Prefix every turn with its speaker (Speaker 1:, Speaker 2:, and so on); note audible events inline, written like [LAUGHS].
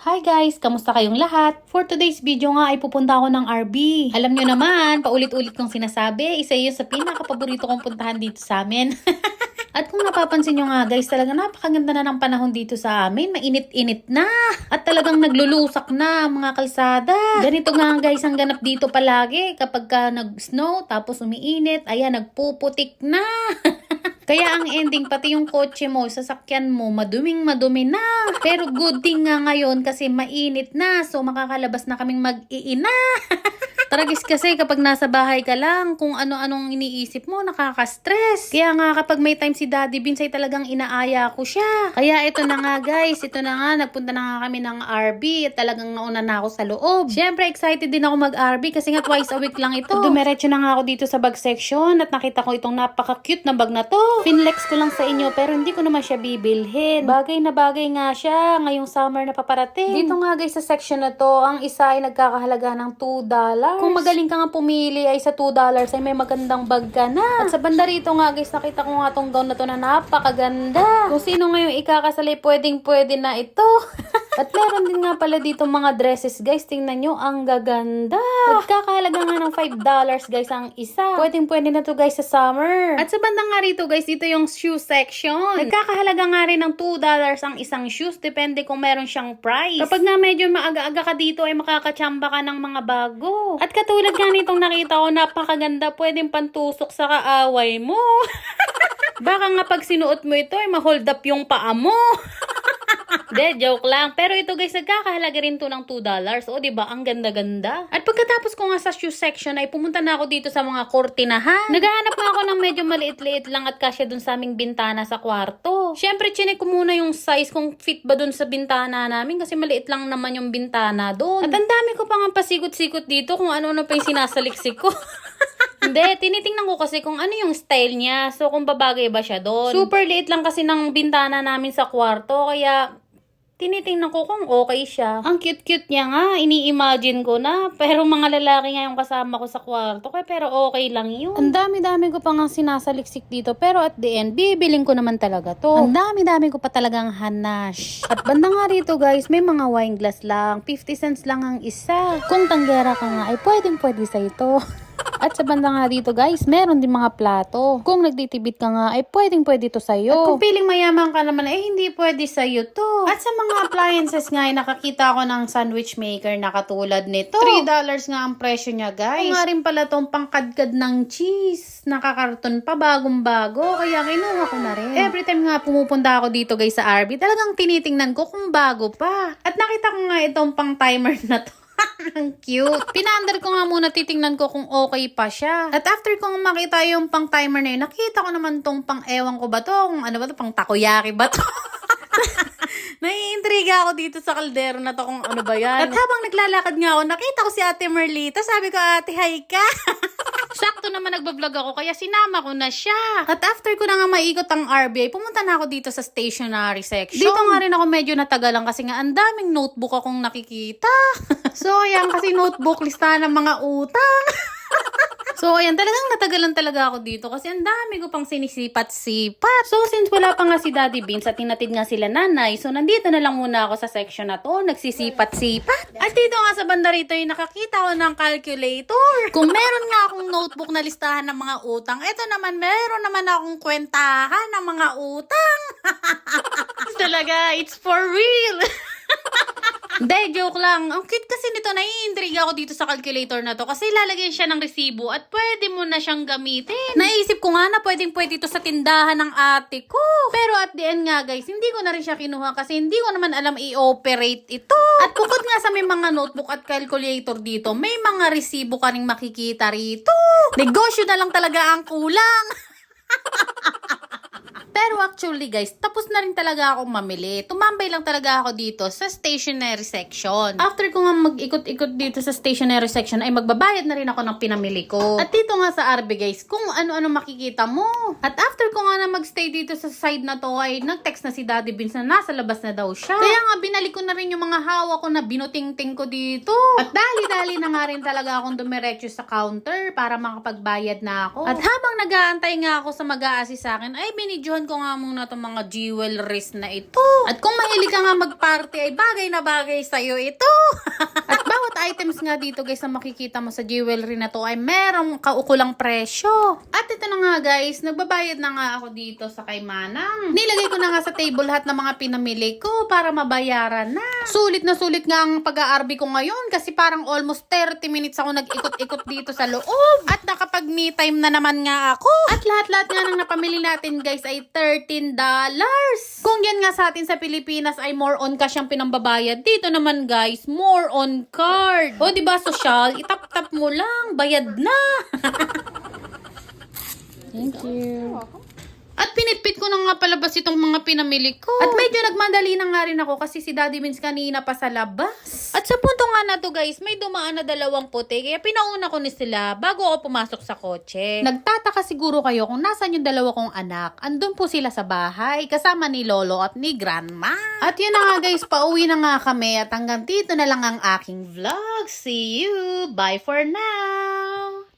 Speaker 1: Hi guys! Kamusta kayong lahat? For today's video nga ay pupunta ako ng RB. Alam nyo naman, paulit-ulit kong sinasabi, isa yun sa pinaka-paborito kong puntahan dito sa amin. [LAUGHS] At kung napapansin nyo nga guys, talaga napakaganda na ng panahon dito sa amin. Mainit-init na. At talagang naglulusak na mga kalsada. Ganito nga guys ang ganap dito palagi. Kapag ka nag-snow, tapos umiinit, ayan, nagpuputik na. [LAUGHS] Kaya ang ending, pati yung kotse mo, sasakyan mo, maduming madumi na. Pero good thing nga ngayon kasi mainit na. So makakalabas na kaming mag-iina. [LAUGHS] Tragis kasi kapag nasa bahay ka lang, kung ano-anong iniisip mo, nakaka-stress. Kaya nga kapag may time si Daddy Binsay talagang inaaya ko siya. Kaya ito na nga guys, ito na nga, nagpunta na nga kami ng RB at talagang nauna na ako sa loob. Siyempre excited din ako mag-RB kasi nga twice a week lang ito. Dumiretso na nga ako dito sa bag section at nakita ko itong napaka-cute na bag na to. Finlex ko lang sa inyo pero hindi ko naman siya bibilhin. Bagay na bagay nga siya ngayong summer na paparating. Dito nga guys sa section na to, ang isa ay nagkakahalaga ng $2. Kung magaling ka nga pumili ay sa $2 ay may magandang bag ka na. At sa banda rito nga guys, nakita ko nga tong gown na to na napakaganda. Kung sino ngayong ikakasali, pwedeng pwede na ito. [LAUGHS] At meron din nga pala dito mga dresses guys. Tingnan nyo, ang gaganda. Nagkakahalaga nga ng $5 guys ang isa. Pwedeng pwede na to guys sa summer. At sa banda nga rito guys, dito yung shoe section. Nagkakahalaga nga rin ng $2 ang isang shoes. Depende kung meron siyang price. Kapag nga medyo maaga-aga ka dito ay makakachamba ka ng mga bago. At katulad nga nitong nakita ko, napakaganda. Pwedeng pantusok sa kaaway mo. [LAUGHS] Baka nga pag sinuot mo ito ay ma-hold up yung paa mo. [LAUGHS] De, joke lang. Pero ito guys, nagkakahalaga rin to ng $2. O, di ba Ang ganda-ganda. At pagkatapos ko nga sa shoe section ay pumunta na ako dito sa mga kortinahan. Naghahanap nga ako ng medyo maliit-liit lang at kasya dun sa aming bintana sa kwarto. Siyempre, chinek ko muna yung size kung fit ba dun sa bintana namin kasi maliit lang naman yung bintana dun. At ang dami ko pa nga pasikot-sikot dito kung ano-ano pa yung sinasaliksik ko. [LAUGHS] Hindi, tinitingnan ko kasi kung ano yung style niya. So, kung babagay ba siya doon. Super liit lang kasi ng bintana namin sa kwarto. Kaya, tinitingnan ko kung okay siya. Ang cute-cute niya nga. Ini-imagine ko na. Pero mga lalaki nga yung kasama ko sa kwarto. Kaya, pero okay lang yun. Ang dami-dami ko pa nga sinasaliksik dito. Pero at the end, bibiling ko naman talaga to. Ang dami-dami ko pa talagang hanash. At banda nga rito guys, may mga wine glass lang. 50 cents lang ang isa. Kung tanggera ka nga, ay pwedeng pwede sa ito. [LAUGHS] At sa banda nga dito guys, meron din mga plato. Kung nagtitibit ka nga, ay pwedeng pwede to sa'yo. At kung piling mayaman ka naman, eh hindi pwede sa'yo to. At sa mga appliances nga, ay nakakita ko ng sandwich maker na katulad nito. $3 nga ang presyo niya guys. Kung nga rin pala tong pangkadkad ng cheese. Nakakarton pa, bagong-bago. Kaya kinuha ko na rin. Every time nga pumupunta ako dito guys sa RB, talagang tinitingnan ko kung bago pa. At nakita ko nga itong pang timer na to. Ang cute. Pinaandar ko nga muna, titingnan ko kung okay pa siya. At after kong makita yung pang timer na yun, nakita ko naman tong pang ewan ko ba to, ano ba to, pang takoyaki ba to. [LAUGHS] Naiintriga ako dito sa kaldero na to kung ano ba yan. At habang naglalakad nga ako, nakita ko si Ate Merlita. Sabi ko, Ate, hi ka. [LAUGHS] Sakto naman nagbablog ako, kaya sinama ko na siya. At after ko na nga maikot ang RBI, pumunta na ako dito sa stationery section. Dito nga rin ako medyo natagalan kasi nga ang daming notebook akong nakikita. so, ayan kasi notebook, listahan ng mga utang. [LAUGHS] So, ayan, talagang natagalan talaga ako dito kasi ang dami ko pang sinisipat-sipat. So, since wala pa nga si Daddy Beans at tinatid nga sila nanay, so nandito na lang muna ako sa section na to, nagsisipat-sipat. At dito nga sa banda rito, yung nakakita ko ng calculator. Kung meron nga akong notebook na listahan ng mga utang, eto naman, meron naman akong kwentahan ng mga utang. [LAUGHS] talaga, it's for real. [LAUGHS] Hindi, joke lang. Ang cute kasi nito, naiintriga ako dito sa calculator na to kasi lalagyan siya ng resibo at pwede mo na siyang gamitin. Naisip ko nga na pwedeng pwede ito sa tindahan ng ate ko. Pero at the end nga guys, hindi ko na rin siya kinuha kasi hindi ko naman alam i-operate ito. At bukod nga sa may mga notebook at calculator dito, may mga resibo ka rin makikita rito. Negosyo na lang talaga ang kulang. [LAUGHS] Pero actually guys, tapos na rin talaga ako mamili. Tumambay lang talaga ako dito sa stationery section. After ko nga mag-ikot-ikot dito sa stationery section, ay magbabayad na rin ako ng pinamili ko. At dito nga sa RB guys, kung ano-ano makikita mo. At after ko nga na magstay dito sa side na to, ay nag-text na si Daddy Vince na nasa labas na daw siya. Kaya nga binalik ko na rin yung mga hawak ko na binuting-ting ko dito. At dali-dali na nga rin talaga akong dumiretso sa counter para makapagbayad na ako. At habang nag-aantay nga ako sa mag a sa akin, ay binidyohan ko ko nga muna itong mga jewelries na ito. At kung mahilig ka nga mag-party, ay bagay na bagay sa'yo ito. [LAUGHS] At bawat items nga dito guys na makikita mo sa jewelry na to ay merong kaukulang presyo. At ito na nga guys, nagbabayad na nga ako dito sa kay Manang. Nilagay ko na nga sa table lahat ng mga pinamili ko para mabayaran na. Sulit na sulit nga ang pag-aarbi ko ngayon kasi parang almost 30 minutes ako nag-ikot-ikot dito sa loob. At nakapag me time na naman nga ako. At lahat-lahat nga ng napamili natin guys ay $13. Kung yan nga sa atin sa Pilipinas ay more on cash ang pinambabayad. Dito naman guys, more on card. O di ba social, itap-tap mo lang, bayad na. Thank you. At pinitpit ko na nga palabas itong mga pinamili ko. At medyo nagmadali na nga rin ako kasi si Daddy Vince kanina pa sa labas. At sa punto nga na to guys, may dumaan na dalawang puti kaya pinauna ko ni sila bago ako pumasok sa kotse. Nagtataka siguro kayo kung nasan yung dalawa kong anak. Andun po sila sa bahay kasama ni Lolo at ni Grandma. At yun na nga guys, pauwi na nga kami at hanggang dito na lang ang aking vlog. See you! Bye for now!